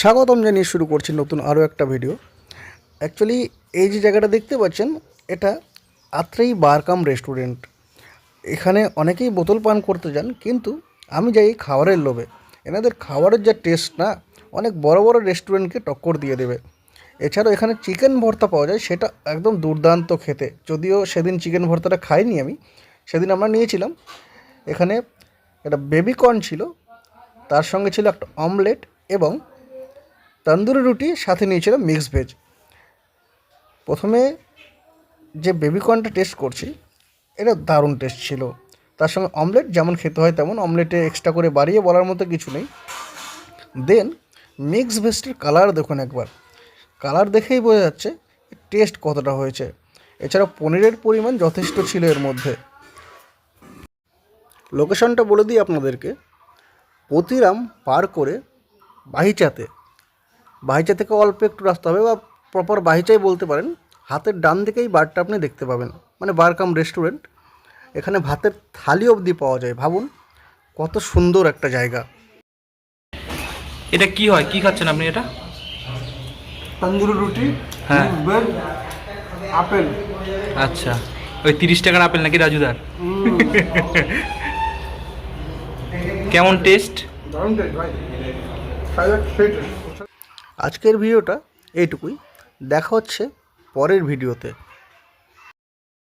স্বাগতম জানিয়ে শুরু করছি নতুন আরও একটা ভিডিও অ্যাকচুয়ালি এই যে জায়গাটা দেখতে পাচ্ছেন, এটা আত্রেই বারকাম রেস্টুরেন্ট এখানে অনেকেই বোতল পান করতে যান, কিন্তু আমি যাই খাবারের লোভে। এনাদের খাবারের যা টেস্ট না, অনেক বড় বড় রেস্টুরেন্টকে টক্কর দিয়ে দেবে। এছাড়াও এখানে চিকেন ভর্তা পাওয়া যায়, সেটা একদম দুর্দান্ত খেতে। যদিও সেদিন চিকেন ভর্তাটা খাইনি আমি, সেদিন আমরা নিয়েছিলাম। এখানে একটা বেবিকর্ন ছিল, তার সঙ্গে ছিল একটা অমলেট এবং তন্দুরি রুটি, সাথে নিয়েছিলাম মিক্স ভেজ প্রথমে যে বেবিকর্নটা টেস্ট করছি, এটা দারুণ টেস্ট ছিল। তার সঙ্গে অমলেট যেমন খেতে হয় তেমন অমলেটে এক্সট্রা করে বাড়িয়ে বলার মতো কিছু নেই। দেন মিক্স ভেজটির কালার দেখুন একবার। কালার দেখেই বোঝা যাচ্ছে টেস্ট কতটা হয়েছে। এছাড়া পনিরের পরিমাণ যথেষ্ট ছিল এর মধ্যে। লোকেশনটা বলে দিই আপনাদেরকে। পতিরাম পার করে বাহিচাতে বাহিচা থেকে অল্প একটু রাস্তা হবে বা প্রপার বাহিচাই বলতে পারেন হাতের ডান দিকেই বারটা আপনি দেখতে পাবেন। মানে বারকাম রেস্টুরেন্ট এখানে ভাতের থালি অবধি পাওয়া যায়। ভাবুন কত সুন্দর একটা জায়গা। এটা কি হয়? কি খাচ্ছেন আপনি এটা? তন্দুরি রুটি হ্যাঁ। আপেল। আচ্ছা। ওই তিরিশ টাকার আপেল নাকি রাজুদার? কেমন টেস্ট দারুণ টেস্ট ভাই। আজকের ভিডিওটা এইটুকুই। দেখা হচ্ছে পরের ভিডিওতে।